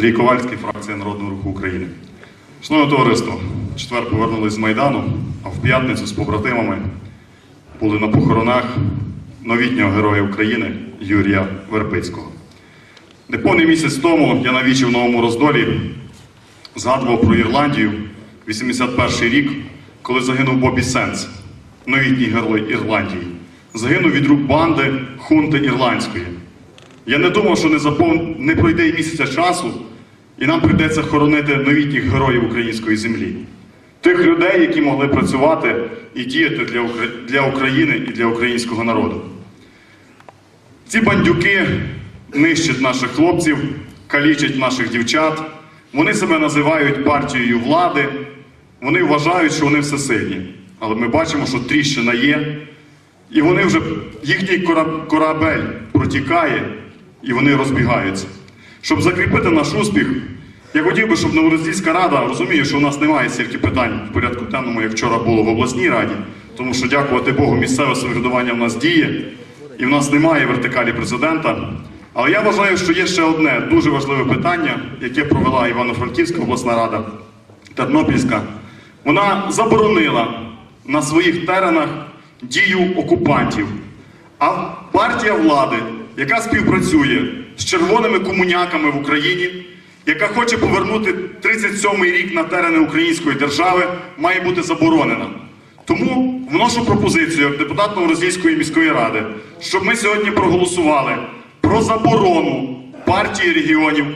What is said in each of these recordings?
Андрій Ковальський, фракція Народного руху України. Шановне товариство, четвер повернулись з Майдану, а в п'ятницю з побратимами були на похоронах новітнього героя України Юрія Вербицького. Неповний місяць тому я на в Новому Роздолі згадував про Ірландію, 81-й рік, коли загинув Бобі Сенс, новітній герой Ірландії. Загинув від рук банди хунти ірландської. Я не думав, що не, запов... не пройде й місяця часу, і нам прийдеться хоронити новітніх героїв української землі. Тих людей, які могли працювати і діяти для, Укра... для України і для українського народу. Ці бандюки нищать наших хлопців, калічать наших дівчат. Вони себе називають партією влади. Вони вважають, що вони всесильні. Але ми бачимо, що тріщина є. І вони вже їхній корабель протікає, і вони розбігаються. Щоб закріпити наш успіх, я хотів би, щоб Новоросійська рада розуміє, що у нас немає стільки питань в порядку денному, як вчора було в обласній раді, тому що, дякувати Богу, місцеве самоврядування в нас діє, і в нас немає вертикалі президента. Але я вважаю, що є ще одне дуже важливе питання, яке провела Івано-Франківська обласна рада, Тернопільська. Вона заборонила на своїх теренах дію окупантів. А партія влади, яка співпрацює з червоними комуняками в Україні, яка хоче повернути 37-й рік на терени української держави, має бути заборонена. Тому вношу пропозицію як депутат Новорозійської міської ради, щоб ми сьогодні проголосували про заборону партії регіонів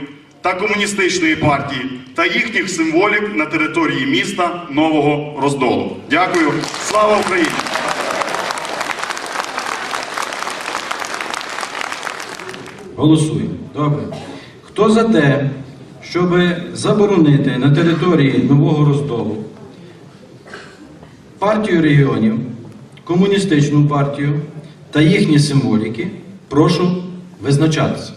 та комуністичної партії та їхніх символік на території міста Нового Роздолу. Дякую. Слава Україні! Голосуємо. Добре. Хто за те, щоб заборонити на території Нового Роздолу партію регіонів, комуністичну партію та їхні символіки, прошу визначатися.